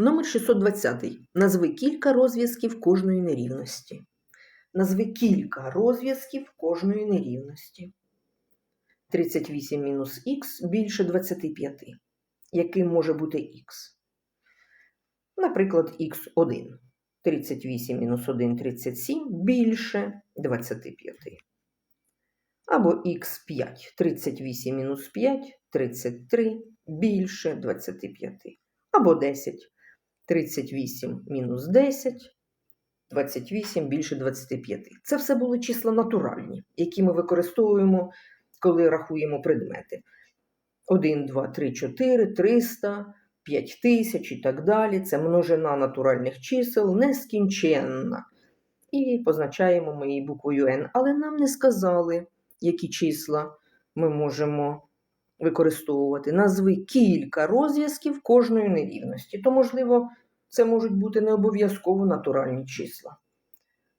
Номер 620. Назви кілька розв'язків кожної нерівності. Назви кілька розв'язків кожної нерівності. 38 мінус х більше 25. Яким може бути х? Наприклад, х1. 38 мінус 1 37 більше 25. Або х5. 38 мінус 5 33 більше 25. Або 10. 38 мінус 10, 28 більше 25. Це все були числа натуральні, які ми використовуємо, коли рахуємо предмети. 1, 2, 3, 4, 300, 5000 і так далі. Це множина натуральних чисел нескінченна. І позначаємо ми її буквою N. Але нам не сказали, які числа ми можемо використовувати. Назви кілька розв'язків кожної нерівності. То, можливо, це можуть бути не обов'язково натуральні числа.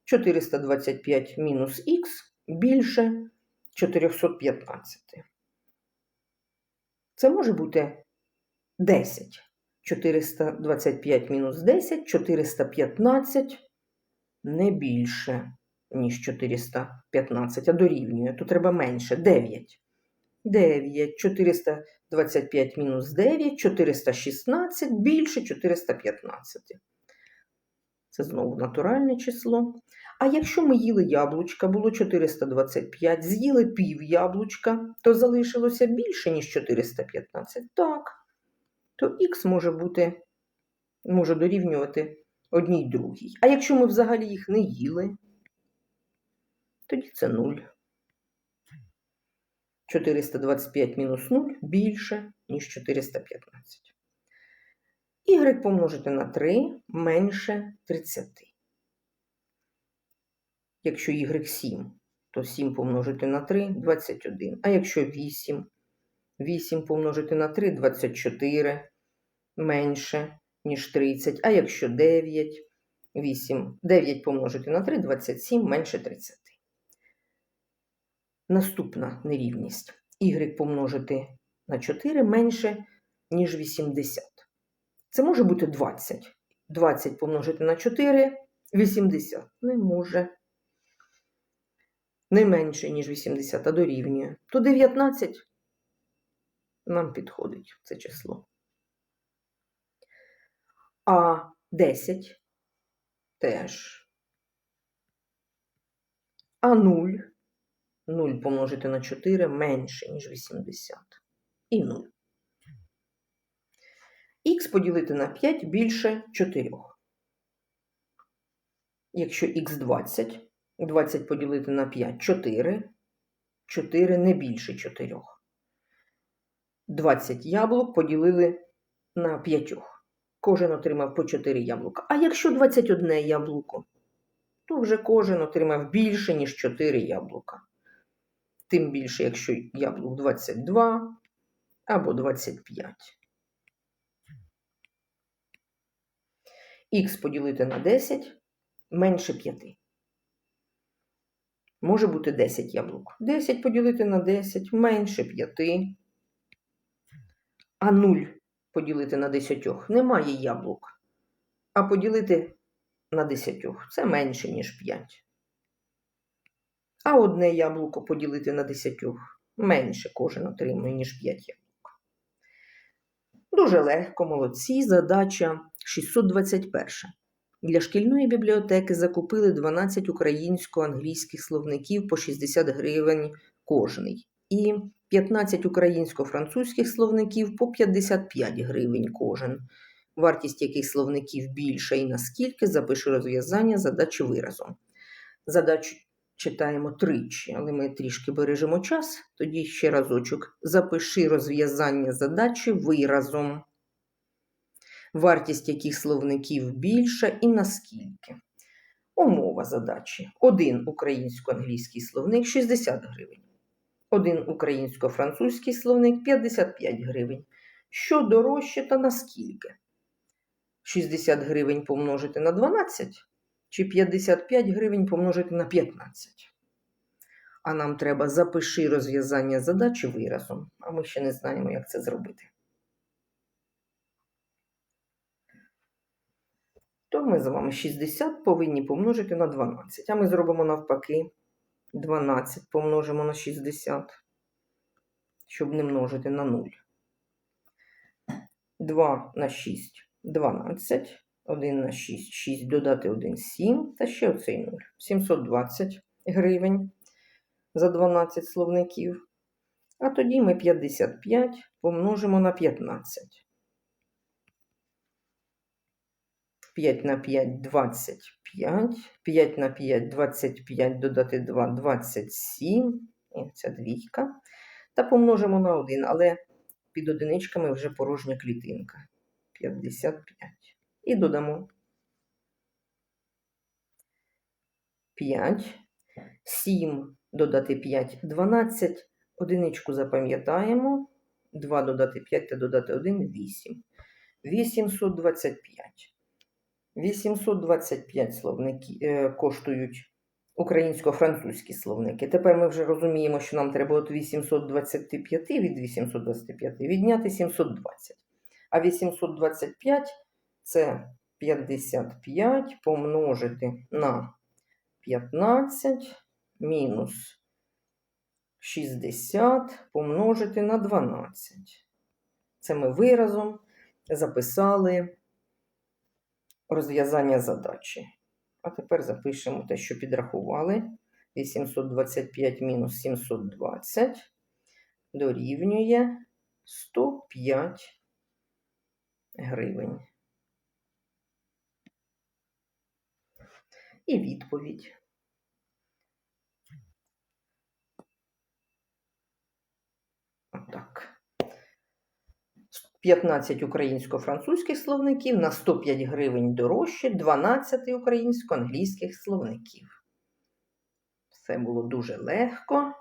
425 мінус х більше 415. Це може бути 10. 425 мінус 10, 415 не більше, ніж 415, а дорівнює. То треба менше 9. 9, 425 мінус 9, 416 більше 415. Це знову натуральне число. А якщо ми їли яблучка, було 425, з'їли пів яблучка, то залишилося більше, ніж 415. Так, то х може бути, може дорівнювати одній другій. А якщо ми взагалі їх не їли, тоді це 0. 425 мінус 0 більше, ніж 415. Y помножити на 3 менше 30. Якщо y 7, то 7 помножити на 3 21. А якщо 8, 8 помножити на 3 24 менше, ніж 30. А якщо 9, 8, 9 помножити на 3 27 менше 30. Наступна нерівність. Y помножити на 4 менше, ніж 80. Це може бути 20. 20 помножити на 4 80. Не може. Не менше, ніж 80, а дорівнює. То 19 нам підходить це число. А 10 теж. А 0 0 помножити на 4 менше, ніж 80. І 0. Х поділити на 5 більше 4. Якщо х 20, 20 поділити на 5 4, 4 не більше 4. 20 яблук поділили на 5. Кожен отримав по 4 яблука. А якщо 21 яблуко, то вже кожен отримав більше, ніж 4 яблука. Тим більше, якщо яблук 22 або 25. Х поділити на 10 менше 5. Може бути 10 яблук. 10 поділити на 10 менше 5. А 0 поділити на 10 немає яблук. А поділити на 10 це менше, ніж 5. А одне яблуко поділити на 10 менше кожен отримує, ніж 5 яблук. Дуже легко, молодці. Задача 621. Для шкільної бібліотеки закупили 12 українсько-англійських словників по 60 гривень кожний. І 15 українсько-французьких словників по 55 гривень кожен. Вартість яких словників більша і наскільки запише розв'язання задачі виразом. Задачу читаємо тричі, але ми трішки бережемо час. Тоді ще разочок. Запиши розв'язання задачі виразом. Вартість яких словників більша і наскільки. Умова задачі. Один українсько-англійський словник 60 гривень. Один українсько-французький словник 55 гривень. Що дорожче та наскільки? 60 гривень помножити на 12 чи 55 гривень помножити на 15. А нам треба запиши розв'язання задачі виразом, а ми ще не знаємо, як це зробити. то ми з вами 60 повинні помножити на 12. А ми зробимо навпаки 12 помножимо на 60, щоб не множити на 0. 2 на 6 12. 1 на 6 6 додати 1 7 та ще оцей 0. 720 гривень за 12 словників. А тоді ми 55 помножимо на 15. 5 на 5 25. 5 на 5 25 додати 2 27. І ця двійка. Та помножимо на 1, але під одиничками вже порожня клітинка. 55. І додамо 5. 7 додати 5 12. Одиничку запам'ятаємо. 2 додати 5 та додати 1 8. 825. 825 словники е, коштують українсько-французькі словники. Тепер ми вже розуміємо, що нам треба від 825 від 825 відняти 720. А 825 це 55 помножити на 15 мінус 60 помножити на 12. Це ми виразом записали розв'язання задачі. А тепер запишемо те, що підрахували. 825 мінус 720 дорівнює 105 гривень. І відповідь. Отак. 15 українсько-французьких словників на 105 гривень дорожче 12 українсько-англійських словників. Все було дуже легко.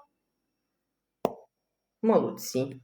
Молодці.